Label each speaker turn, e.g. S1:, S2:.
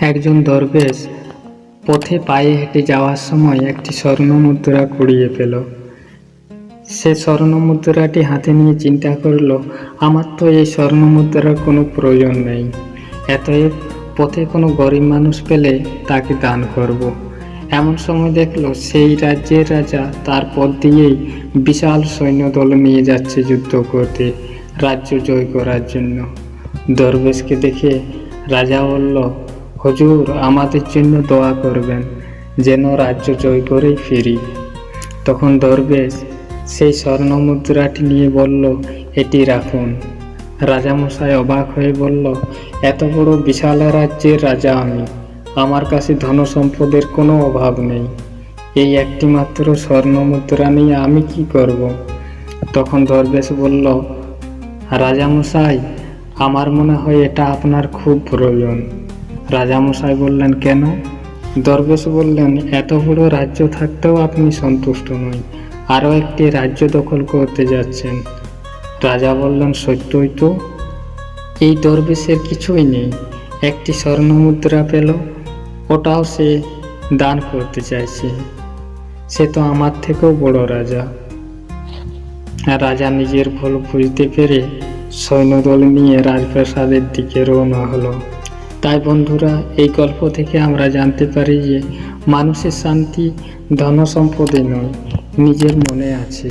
S1: একজন দরবেশ পথে পায়ে হেঁটে যাওয়ার সময় একটি স্বর্ণ মুদ্রা কুড়িয়ে পেল। সে স্বর্ণ মুদ্রাটি হাতে নিয়ে চিন্তা করল, আমার তো এই স্বর্ণ মুদ্রার কোনো প্রয়োজন নেই। এতএব পথে কোনো গরিব মানুষ পেলে তাকে দান করব। এমন সময় দেখল, সেই রাজ্যের রাজা তার পথ দিয়েই বিশাল সৈন্যদল নিয়ে যাচ্ছে যুদ্ধ করতে, রাজ্য জয় করার জন্য। দরবেশকে দেখে রাজা বলল হুজুর, আমাদের জন্য দোয়া করবেন যেন রাজ্য জয় করেই ফিরি। তখন দরবেশ সেই স্বর্ণ মুদ্রাটি নিয়ে বলল, এটি রাখুন। রাজামশাই অবাক হয়ে বলল, এত বড় বিশাল রাজ্যের রাজা আমি। আমার কাছে ধন সম্পদের কোনো অভাব নেই। এই একটি মাত্র স্বর্ণ মুদ্রা নিয়ে আমি কি করব? তখন দরবেশ বলল, রাজামশাই, আমার মনে হয় এটা আপনার খুব প্রয়োজন। রাজামশাই বললেন, কেন? দরবেশ বললেন, এত বড় রাজ্য থাকতেও আপনি সন্তুষ্ট নই, আরও একটি রাজ্য দখল করতে যাচ্ছেন। রাজা বললেন, সত্যই তো। এই দরবেশের কিছুই নেই, একটি স্বর্ণ মুদ্রা পেল, ওটাও সে দান করতে চাইছে। সে তো আমার থেকেও বড় রাজা। রাজা নিজের ভুল বুঝতে পেরে সৈন্যদল নিয়ে রাজপ্রাসাদের দিকে রওনা হলো। তাই বন্ধুরা, এই গল্প থেকে আমরা জানতে পারি যে মানুষের শান্তি ধন সম্পদে নয়, নিজের মনে আছে।